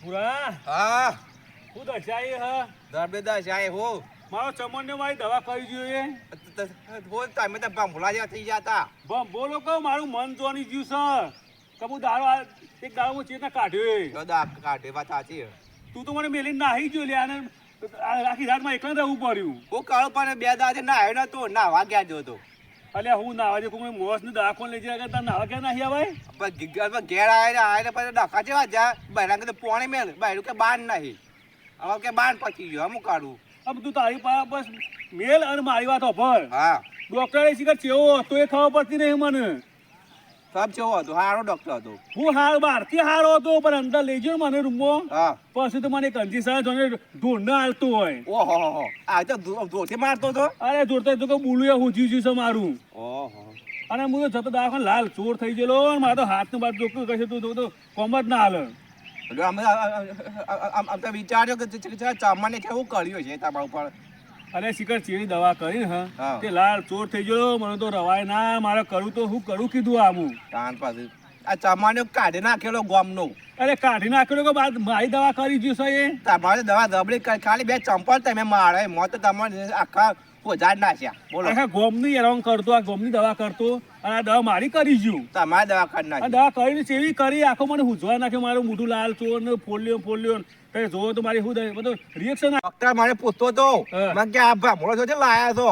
પૂરા? હા. હું દશાઈ હ. દરબે આય હો. મારો ચમનને મારી દવા કરી જોઈએ. હો તમે તો ભંભલા જેવા થઈ જતા બમ બોલો કહો મારું મન જોની ગયું સર. કે હું દારૂ એક દારો હું ચેતના કાઢ્યો એ. દાદા કાઢે વાત સાચી તું તો મને મેલીને નાહી જો લે આને આખી રાતમાં એકલા રહેવું પડ્યું. હું કાળો પાને બે દાદા ના આવ્યો નતો ના ગયા જો તો અલ્યા હું નાવા દે કોઈ મોસ ને દાખો લઈ જાય તા નાવા ક્યાં નાહી આવાય? પણ ગીગરમાં ઘેર આવીને આયે પછી ડખા જેવા જા બહેરા કે પોણી મેલ. બહેરું કે બાન નહીં. હવે કે બાન પચી ગયો હું કાઢું. अब તું તારી પાસે બસ મેલ અને મારી વાત હોભળ. હા. ડોક્ટરે શીખર ચેવો હતો એ ખબર પડતી નહીં મને. સબ કેવો હતો? હારો ડોક્ટર હતો. હું હાર બહારથી હારો હતો પણ અંદર લઈ જયો મને રૂમમાં હા. પછી તો મને કંજી સાહેબ જોને ઢોંઢ હાલતું હોય. ઓહો હો આ તો ધો- ધોથી મારતો હતો? અરે ધોરતો તો કે બોલું હું જીવ છે મારું. ઓહો. અને હું તો જતો દવાખાને લાલ ચોર થઈ ગયેલો અને મારે તો હાથનું બાદ જોતું કશે તું તો- કોમ જ ના હાલે. એટલે અમે વિચાર્યો કે ચામાને કેવું કર્યું છે તમારા ઉપર? અરે શિખર ચીની દવા કરી હા. તે લાલ ચોર થઈ ગયો. મને તો રવાય ના મારે કરું તો હું કરું કીધું આમું. કાન પાસે આ ચામાને કાઢી નાખેલો ગોમનો. અરે કાઢી નાખેલો કે બાદ મારી દવા કરી જ્યું છે એ? તમારે દવા દબડી ખાલી બે ચંપલ તમે મારે મો તો તમારે આખા પોજાડ નાખ્યા. બોલો. આખા ગોમની હેરાન કરતો આ ગોમની દવા કરતો અને આ દવા મારી કરી જ્યું તમારે દવા કરી નાખી. દવા કરીને સેવી કરી આખો મને હુજવા નાખ્યો મારું મોઢું લાલ ચોર ને ફોલ્યો ફોલ્યો તે જોવો તો મારી હું બધું રિએક્શન ડોક્ટર મારે પૂછતો તો. મને કે આ ભામળો છો છે લાયા છો?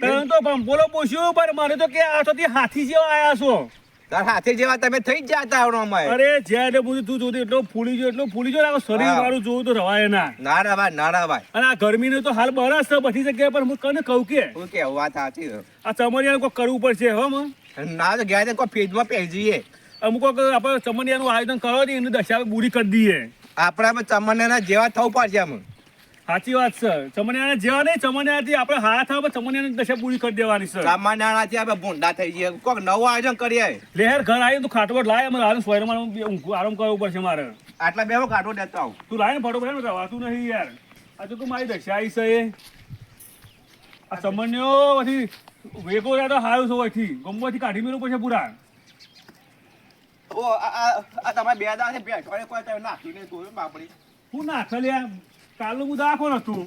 તમે તો ભાંભોલો પૂછ્યું પણ મને તો કે આ તે હાથી જેવા આયા છો. તાર હાથે જેવા તમે થઈ જ જાતા આવડો અમે અરે જ્યારે બધું તું જોતી એટલો ફૂલી ગયો એટલો ફૂલી ગયો ને આ શરીર વાળું જોવું તો રવાય ના ના. ના ભાઈ ના ના ભાઈ અને આ ગરમીનું તો હાલ બરસ છે બધી જગ્યાએ પણ હું કને કહું કે? હું કેવું વાત સાચી આ ચમરિયાનું કોઈ કરવું પડશે હો માં? ના તો ગયા તો કોઈ પેજમાં પહેરીએ. અમુક વખત આપણે ચમરિયાનું આયોજન કરો ને એની દશા બુરી કરી દઈએ. આપણે ચમનના જેવા થવું પડશે અમે સાચી વાત છે ચમનિયાને જેવા નહીં ચમનિયાથી આપણે હાથ આવે ચમનિયાની દશા પૂરી કરી દેવાની છે સામાન્યનાથી આપણે ભૂંડા થઈ જઈએ. કોક નવું આયોજન કરીએ. લહેર ઘર આવી તું ખાટવટ લાય મને હાલ સ્વયંમાં આરામ કરવો પડશે મારે. આટલા બે કાઢો દેતો આવું. તું લાય ને ફટોફટ રવાતું નહીં યાર. આ તો તું મારી દશા આવી છે એ. આ ચમન્યો પછી વેગો રહ્યા તો હારું છે અહીંથી ગમવાથી કાઢી મેળવું પછી પૂરા ઓ આ તમારે બે દાખલે બેઠવાડે કોઈ તમે નાખીને તું બાપડી. હું નાખે લ્યા કાલનું હું દાખો નતું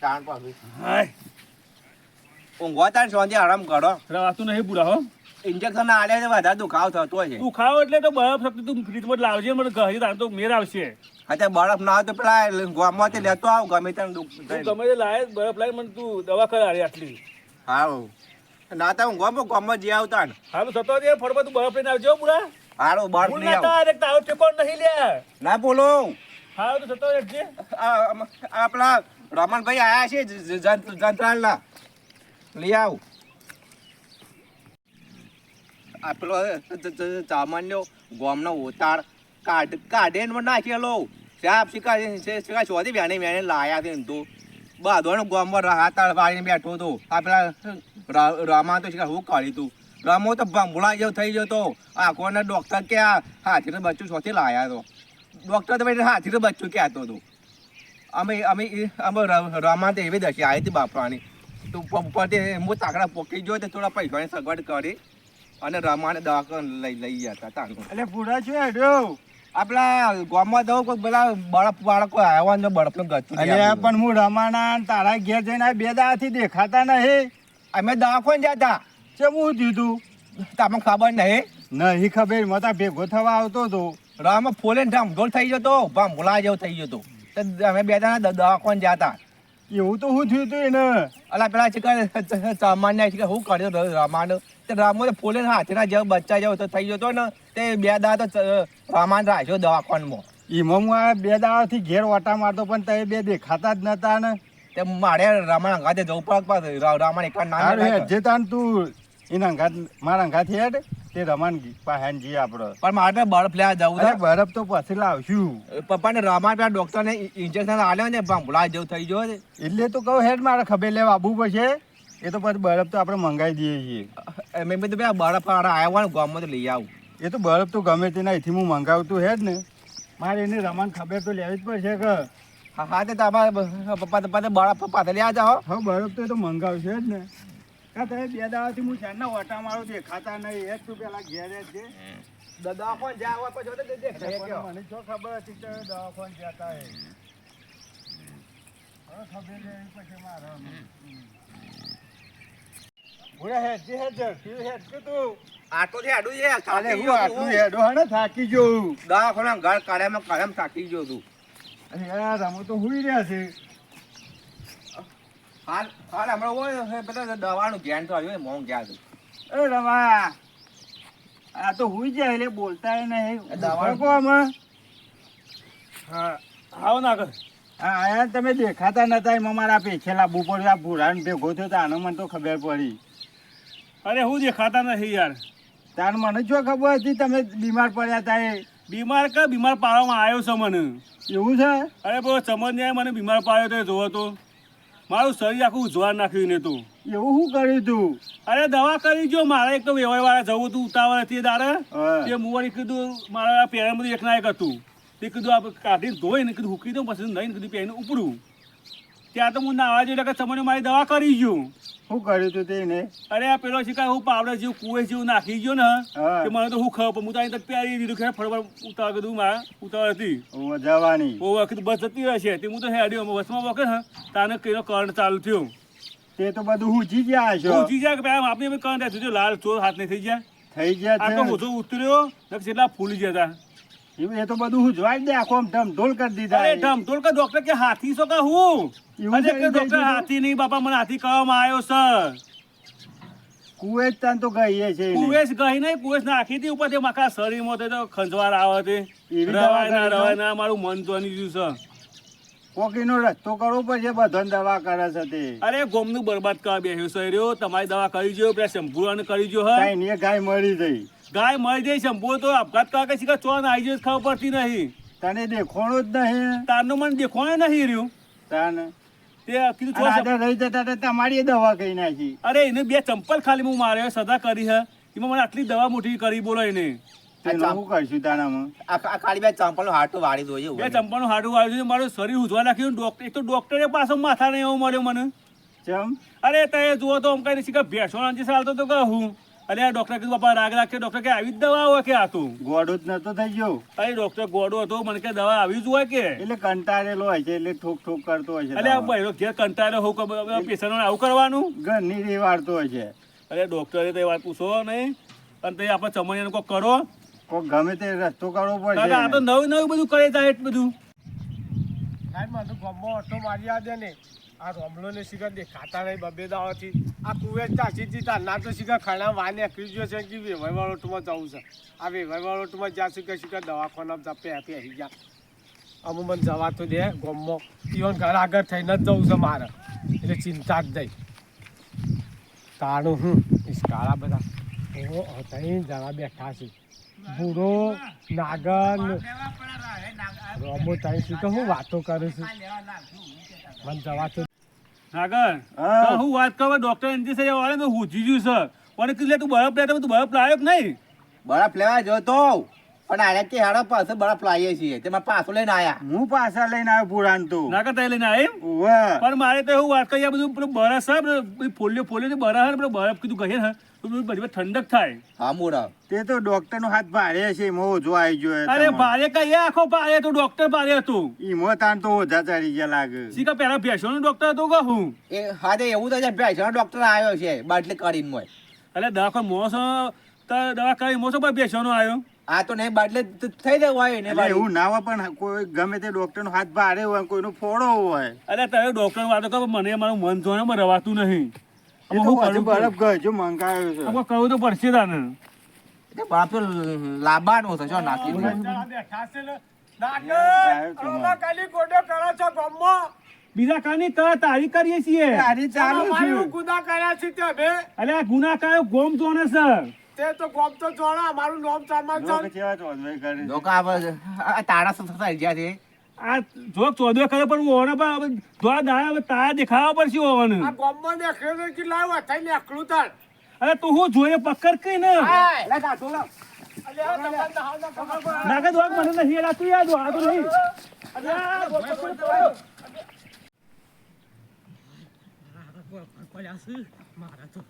તાણ પાછું. હાય. ઊંઘવા તાણ સોંજે આરામ કરો. રવાતું નહીં પૂરા હો. ઇન્જેક્શન આલે તો વધારે દુખાવો થતો છે. તું એટલે તો બરફ શક્તિ તું ફ્રીજમાં લાવજે મને ઘરે તાર તો મેર આવશે. અત્યારે બરફ ના આવે તો પેલા ગામમાંથી લેતો આવ ગમે ત્યાં દુખ તું ગમે તે લાય બરફ લાય મને તું દવા કરાવી આટલી. હા ના તો હું ગામમાં ગામમાં જઈ આવતા ને તો થતો દે ફરવા તું બરફ લઈને આવજો પૂરા હારો બરફ લઈ આવ. એક તારો ટેકો નહીં લે. ના બોલો હાલો તો થતો રહેજે. આપણા રમણભાઈ આયા છે જંત્રાલના. લઈ આવ. આપેલો સામાન્ય ગોમનો ઉતાર કાઢ, કાઢે નાખેલો. સાપ શિકાર શિકાર શોધી વેણે વેણે લાયા છે તો. બાદોનો ગોમમાં રાહતાળ વાળીને બેઠો હતો. આ પેલા તો શિકાર, હું કાઢી તું. રમો તો ભંભુળા જેવો થઈ ગયો તો. આંખોના ડોક્ટર કે આ હાથીનું બચ્ચું શોથી લાયા તો. ડોક્ટર તો હાથી તો બચ્ચું કહેતો હતો. અમે અમે અમે રમા તો એવી દશી આવી હતી બાપરાની. તો ઉપરથી હું તાકડા પોકી જોયો તો થોડા પૈસાની સગવડ કરી અને રમાને દવાખાને લઈ લઈ ગયા હતા તાનું. એટલે પૂરા છે હેડ્યો? આપણા ગામમાં દઉં કોઈ પેલા બળપ બાળકો આવ્યા ને બરફનું ગતું અરે પણ હું રમાના તારા ઘેર જઈને બે દાથી દેખાતા નહીં. અમે દવાખાને જતા ચમ હું દીધું? તમને ખબર નહીં? નહીં ખબર મતા ભેગો થવા આવતો હતો. રામ ફોલે ઢમઢોલ થઈ જતો ભોલા જેવો થઈ જતો. તો અમે બે જણા દવાખાન જતા. એવું તો હું થયું હતું એને? અલા પેલા છે સામાન્ય ચીકર હું કર્યો રામાન તે રામો ફોલે હાથના જેવો બચ્ચા જેવો તો થઈ જતો ને તે બે દા તો રામાન રાખ્યો દવાખાનમાં. એમાં હું આ બે દાડાથી ઘેર ઓટા મારતો પણ તે બે દેખાતા જ નતા ને. તે મારે રામાણ અંગાતે જવું પડે રામાણ એક ના જે તાન તું એના અંગાત મારા અંગાથી હેડ. તે રમણ પાહેન જઈએ આપણે. પણ મારે તો બરફ લેવા જવું છે બરફ તો પછી લાવશું. પપ્પાને રમણ પેલા ડોક્ટરને ઇન્જેક્શન આલ્યો ને ભાંભુલા જેવું થઈ ગયો. એટલે તો કહું હેડ મારે ખબર લેવા આવવું પડશે. એ તો પછી બરફ તો આપણે મંગાવી દઈએ છીએ. મેં કીધું પેલા બરફ આવ્યા ને ગામમાં તો લઈ આવું. એ તો બરફ તો ગમે તે અહીંથી હું મંગાવતું હેડ ને. મારે એને રમણ ખબર તો લેવી જ પડશે કે. હા હા તે તમારા પપ્પા પપ્પા તો બરફ પાછા લેવા જાઓ હા બરફ તો એ તો મંગાવશે જ ને. કા તમે બે દાડાથી હું ચારના ઓટા મારો દેખાતા નહીં. એક જ તું પેલા ઘેર છે. દવાખાને જ્યાં હોય પછી દેખાય. મને શું ખબર હતી કે દવાખાને જતા હે ખબર લેવી પછી મારે ઓરે હેડજી હેડ ઝડપી હેડ કે તું? આટો છે, આડું છે, કાલે થાકી હું ગયો આટલું. હેડો હે થાકી જોઉં દવાખાના ઘર કાઢ્યામાં કાઢ્યામાં થાકી ગયો તું અને યાર અમે તો હુઈ રહ્યા છે. હાલ હાલ હમણાં હોય ને બધા દવાનું ધ્યાન તો આવ્યું મોંઘ ગયા અરે એ રમા આ તો હુઈ જાય એટલે બોલતા નહીં. દવા- કો અમે હા આવો ના કર આ આયા તમે દેખાતા નતા એમાં મારા પેછે લાવવું પડ્યું આ ભૂરાને ભેગો થયો તો આનો મને તો ખબર પડી. અરે હું દેખાતા નથી યાર. તાર મને જો ખબર હતી તમે બીમાર પડ્યા હતા એ. બીમાર કે? બીમાર પાડવામાં આવ્યો છે મને. એવું છે? અરે બહુ સમજ નહીં મને બીમાર પાડ્યો તો જોવો તો. મારું શરીર આખું ઉજવાન નાખ્યું ને તું. એવું શું કર્યું તું? અરે દવા કરી જો મારે એક તો વેવાય વાળા જવું તું ઉતાવળ હતી હા. તે મુવાડી કીધું મારા પહેરણ બધું એક ના એક હતું. તે કીધું આ કાઢી ધોઈને કીધું હુકી દઉં પછી નહીં કીધું પહેરીને ઉપડું. ત્યાં તો હું નાવા જોઈ કે સમય મારી દવા કરી ગયું. શું કર્યું તું તેને અરે આ પેલો શિકાર હું પાવડે જેવું કુવે જેવું નાખી ગયો ને કે મને તો હું ખબર હું તો અહીં પહેરી દીધું કે ફટફટ ઉતાવળ કીધું મારા ઉતાવળ હતી જવાની. બહુ વખત બસ જતી રહેશે. તે હું તો હેડ્યો બસમાં વખત હા તાને કઈનો કરંટ ચાલુ થયો. તે તો બધું હુજી ગયા છો. હું ગયા કે આપણી કરંટ જો લાલ ચોર હાથ નહીં થઈ ગયા. થઈ ગયા આ તો ઓછો ઉતર્યો કેટલા ફૂલી ગયા હતા એ તો બધું હુજવાઈ દે આખો ઢમ ઢોલ કરી દીધા. અરે ઢમ ઢોલ કે ડોક્ટર કે હાથી છો કે હું? અરે કે ડોક્ટર હાથી નહીં બાપા મને હાથી કહેવામાં આવ્યો સર કુએ તાન તો ગઈ છે. કુવેશ ગઈ નહીં કુવેશ નાખી હતી ઉપર તે માખા શરીરમાં તે તો ખંજવાર આવે તે. રવાય ના રવાય ના મારું મન તો નહીં ગયું છે કોકીનો રસ્તો કરવો પડશે બધાને દવા કરે છે તે. અરે ગોમનું બરબાદ કરવા બેસ્યો સર તમારી દવા કરી જો પેલા શંભુરાને કરી જો હા. ગાય મળી ગઈ. ગાય મરી જાય શંભુ તો આપઘાત છે કે ચોન આવી જાય ખબર પડતી નહીં. તને દેખોણો જ નહીં તારનું મને દેખોણે નહીં રહ્યું. તાને તે કીધું રહી જતા તો તમારી દવા કહી નાખી? અરે એને બે ચંપલ ખાલી હું માર્યો સદા કરી હે. એમાં મને આટલી દવા મોટી કરી બોલો એને. ડોક્ટર એક તો ડોક્ટરે પાછો માથા નહીં એવું મળ્યો મને. અરે તે જુઓ તો ભેસો ચાલતો તો કે હું અરે આ ડોક્ટર કીધું બાપા રાગ રાખે ડોક્ટર કે આવી જ દવા હોય કે આ તું? ગોડો જ નતો થઈ ગયો. અરે ડોક્ટર ગોડો હતો મને કે દવા આવી જ હોય કે? એટલે કંટાળેલો હોય છે એટલે ઠોક ઠોક કરતો હોય છે અરે આ. બહેરો ઘેર કંટાળો હોઉં કે આવું કરવાનું? ઘરની રે વાળતો હોય છે. અરે ડોક્ટરે તો એ વાત પૂછો નહીં. અને તે આપણે ચમડિયાને કોક કરો. કોક ગમે તે રસ્તો કરવો પડે આ તો નવું નવું બધું કરે જાય એટલું બધું. સાહેબ મને ગમો ઓટો મારી આ દે ને. આ રોમલો ને સીધા દેખાતા નહીં બબે દાવાથી આ કુવેર ચાસી જીતા ના તો સીધા ખાણા વાને નીકળી ગયો છે કે વેવાઈ વાળો ટુમાં જવું છે. આ વેવાઈ વાળો ટુમાં જ્યાં શિખર શિખર દવાખાના જપે આપી આવી ગયા અમુ મને જવા તો દે ગોમો ઈવન ઘર આગળ થઈને જ જવું છે મારે. એટલે ચિંતા જ નહીં. તાણું હું કાળા બધા. ઓ તઈ જવા બેઠા છે. બુરો નાગન. રોબો રોમો શું શિખર હું વાતો કરું છું. મને જવા તો આગળ હા. તો હું વાત કરું ડોક્ટર એનજી સર વાળે તો હું જીજ્યું છે પણ કીધું તું બરફ લેતો તું બરફ લાવ્યો કે નહીં? બરફ લેવા જતો તો પણ આને કે હેડો પાસે બરફ લાવીએ છીએ. તેમાં પાછો લઈને આયા. હું પાછા લઈને આવ્યો પુરાણ તો. ના કરતા લઈને આય પણ મારે તો એવું વાત કરી બધું પેલું પેલું બધી ફોલ્યો ફોલ્યો જે બરફ કીધું કહે ને તો બધું બધી ઠંડક થાય. હા મોડા તે તો ડોક્ટર નો હાથ ભારે છે એમાં ઓછો આવી ગયો અરે ભારે કઈ આખો ભારે તો ડોક્ટર ભારે હતું. ઈમો તાન તો ઓછા ચડી ગયા લાગે. શીખા પેલા ભેંસોનો ડોક્ટર હતો કે હું? એ હા તે એવું તો છે નો ડોક્ટર આવ્યો છે બાટલી કરીને મોય એટલે દવાખાન મોસો તો દવા કરી મોસો પર ભેંસોનો આવ્યો? આ તો નહીં બાટલે થઈ જાય હોય ને એટલે એવું ના હોય પણ કોઈ ગમે તે ડોક્ટર નો હાથ ભારે હોય કોઈનો ફોડો હોય. અરે તારે ડોક્ટર વાતો કરો મને મારું મન જોને મને રવાતું નહીં. હું કરું બરફ ગયો મંગાવ્યો છે. હવે કહું તો પડશે તાને. બાપ તો લાંબાનો છે શું નાખી બીજા કાની તો તારી કરીએ છીએ. તારી ચાલુ છે ગુના કર્યા છે તે બે. અલ્યા આ ગુના કયો ગોમ જોને સર. તે તો ગોમ તો જોડો અમારું નામ ચામાં લોકો ચાલ. કેવા ચોદવાઈ કરે છે. લોકો આ આ તારા સાથે થઈ ગયા છે આ જોક ચોદવે કરે પણ ઓને પણ ધોળા દાડા તારા દેખાવા પડશે ઓને આ ગોમમાં દેખ્યો છે કે લાવ થઈ નીકળું તાર. અરે તું હું જોઈએ પકડ કઈ ને? નહાવના ખબર પડે. નાગે દોક મને નહીં યાર તું યાર આ તો નહીં પકડ તો.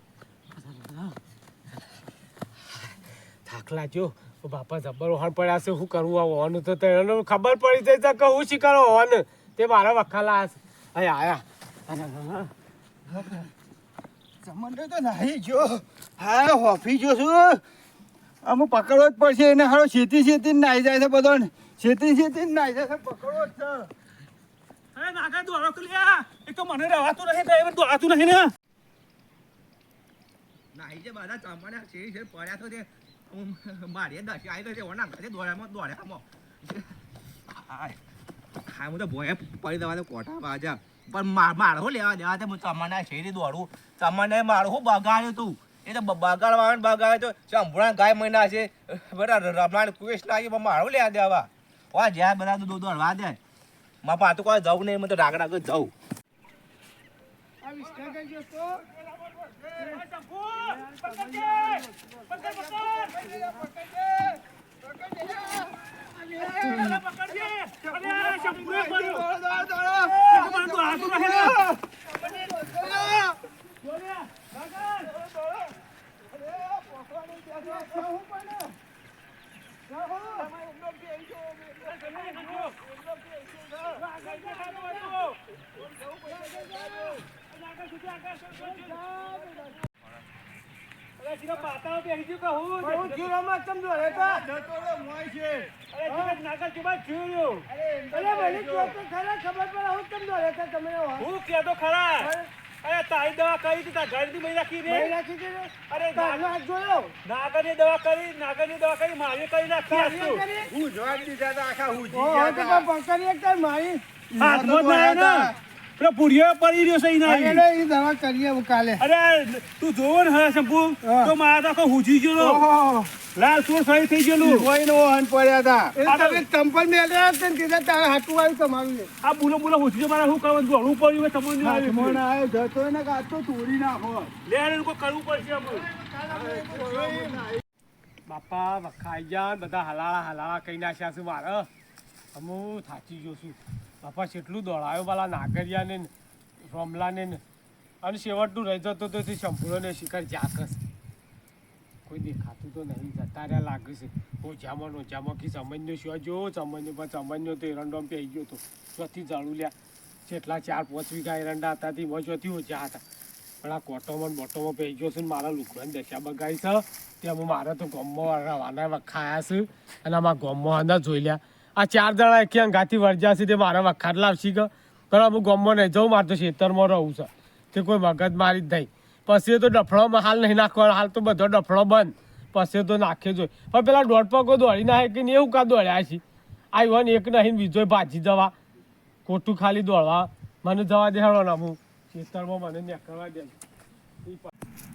થાક જો. બાપા જબર ઓહણ પડ્યા છે શું કરવું આ હોવાનું તો તેને ખબર પડી જાય છે કે હું શીખરો ઓન તે મારા વખાલા હશે. અહીંયા આયા. સમંદર તો નહીં જો. હા હોફી જો છું. અમુક પકડવો જ પડશે એને. હારો છેતી છેતી નાઈ જાય છે બધો છેતી છેતી નાઈ જાય છે પકડવો જ છે. નાગર દોડો તો તો મને રહેવાતું નહીં ડ્રાઈવર દોડાતું નહીં ને. જે બધા ચામડા છે છે પડ્યા તો તે હું મારી દશી આવી ગઈ છે, ઓના ઘરે દોડ્યામાં દોડ્યામાં હાય હા હું તો ભોય પડી દવા તો કોઠા બાજા. પણ મારે હું લેવા દેવા તે હું ચમના શેરી દોડું. ચમને મારું હું બગાડ્યું તું. એ તો બગાડવા બગાડ્યું બગાડે તો સંભળા ગાય મહિના છે. બરાબર રમણાને કુવેશ લાગી, પણ મારું લેવા દેવા. વા જ્યાં બધા તું દોડવા દે. મારા પાતું કોઈ જવું નહીં મને તો રાગ રાગ જવું આગળ સુધી આગળ હું તો મોય છે. અરે મને તો ખરા ખબર પડે હું ચમ દોડે તો તમે હો. હું કહેતો ખરા. અરે તારી દવા કરી હતી તાર ઘરની રાખી રે અરે તારનો હાથ જોયો? નાગરની દવા કરી નાગરની દવા કરી મારી કરી નાખી? હું જોવા દીધા આખા હું એક તાર મારી. જ ના આવ્યો ને. પેલો પુરિયો પડી રહ્યો છે એના અરે, એ દવા કરીએ કાલે. અરે તું જોવો ને હા શંભુ તો મારા તો આખો હુજી ગયો ઓહો, લાલ ચોર સહી થઈ ગયેલું. કોઈનો વાહન પડ્યા હતા તમે ચંપલ મેલ્યા હતા ને કીધા તારે હાટું આવ્યું તમારું. આ બોલો બોલો હુજી ગયો મારે શું કરવાનું દોડવું પડ્યું હોય તમને આવ્યું. ના આવ્યો જતો ને કે તો તોડી નાખો. લે એને કોઈ કરવું પડશે બાપા વખાઈ જાન બધા હલાળા હલાળા કહી નાખ્યા છે મારે. હું થાચી ગયો છું. બાપા, કેટલું દોડાયો વાલા નાગરિયાને રમલાને અને છેવટનું રહી જતો તો તે શંભુરોને શિખર જાકસ કોઈ દેખાતું તો નહીં, જતા રહ્યા લાગે છે. ઓછામાં ઓછામાં કે સમજનો શું જો સમજનો, પણ સમજનો તો એરંડોમ પી ગયો હતો ચોથી જાળું લ્યા. જેટલા ચાર, પાંચ વીઘા એરંડા હતા તે ચોથી ઓછા હતા. પણ આ કોટોમાં બોટોમાં પી ગયો છે ને મારા લુકડાની દશા બગાડી છે. ત્યાં હું મારે તો ગોમમાં રવાના વખાયા છે. અને આમાં ગોમમાં અંદર જોઈ લ્યા. આ ચાર દડા ક્યાં વરજ્યા છે તે મારા વખાટ લાવશી કે? પણ હું ગામમાં નહીં જવું મારે તો ખેતરમાં રહું છે. તે કોઈ મગજ મારી જ નહીં. પછી તો ડફળોમાં હાલ નહીં નાખવાનો, હાલ તો બધો ડફળો બંધ. પછી તો નાખે જોઈ. પણ પેલા દોઢ પગો દોડી નાખે કે એવું કાં દોડ્યા છે? આવ્યો ને એક નહીં બીજો ભાજી જવા. ખોટું ખાલી દોડવા. મને જવા દે ના હું. ખેતરમાં મને નીકળવા દે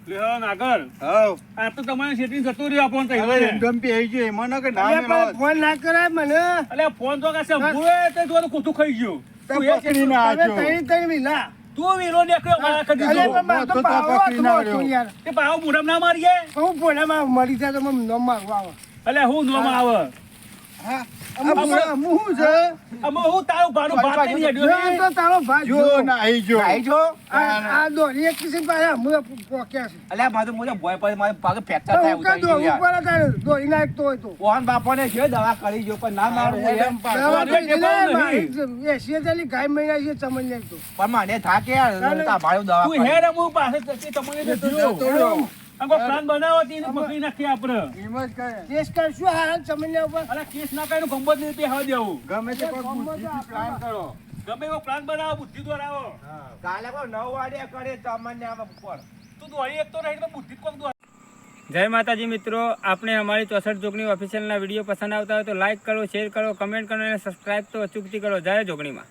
લે હા આ તો તમારે સેટિંગ જતું રહ્યું આપણને હવે કઈ એકદમ પી ગયો એમાં ના કે ના ફોન ના કરાય મને. અલે ફોન તો કાશે ભૂએ તે જો ખોટું ખાઈ ગયું. તું એ પકડી ના આજો. તઈ તઈ વિલા. તું વીરો નીકળ્યો મારા અલે પણ તો પકડી ના રહ્યો. યાર. તે પાવ મોઢામાં ના મારીએ? હું પોણામાં મરી જાય તો મને ન મારવા આવે. અલે હું ન આવે? મું- મું છે. દવા કરી જો પણ ના મારું. એસી ગાય મહિના છે સમજ નહીં પણ મને થાકે દવા પાસે તમને જતો જતો રહ્યો. આમ કોઈ પ્લાન બનાવો તો પકડી નાખીએ આપણે. એમ જ કહે. કેસ કરશું હારા સમજ ઉપર? અરે કેસ ના કરીને ગંબત નહીં બેહવા દેવું. ગમે તે કોઈ બુદ્ધિથી પ્લાન કરો. ગમે એવો પ્લાન બનાવો બુદ્ધિ દ્વારા કાલે કોઈ નવ વાગે કરે તમને આમ ઉપર. તું દોડી એક તો રહી તો બુદ્ધિ કોક દોડી? જય માતાજી મિત્રો આપણે અમારી ચોસઠ જોગણી ઓફિશિયલના વીડિયો પસંદ આવતા હોય તો લાઈક કરો શેર કરો કમેન્ટ કરો અને સબસ્ક્રાઈબ તો અચૂકથી કરો. જય જોગણીમાં.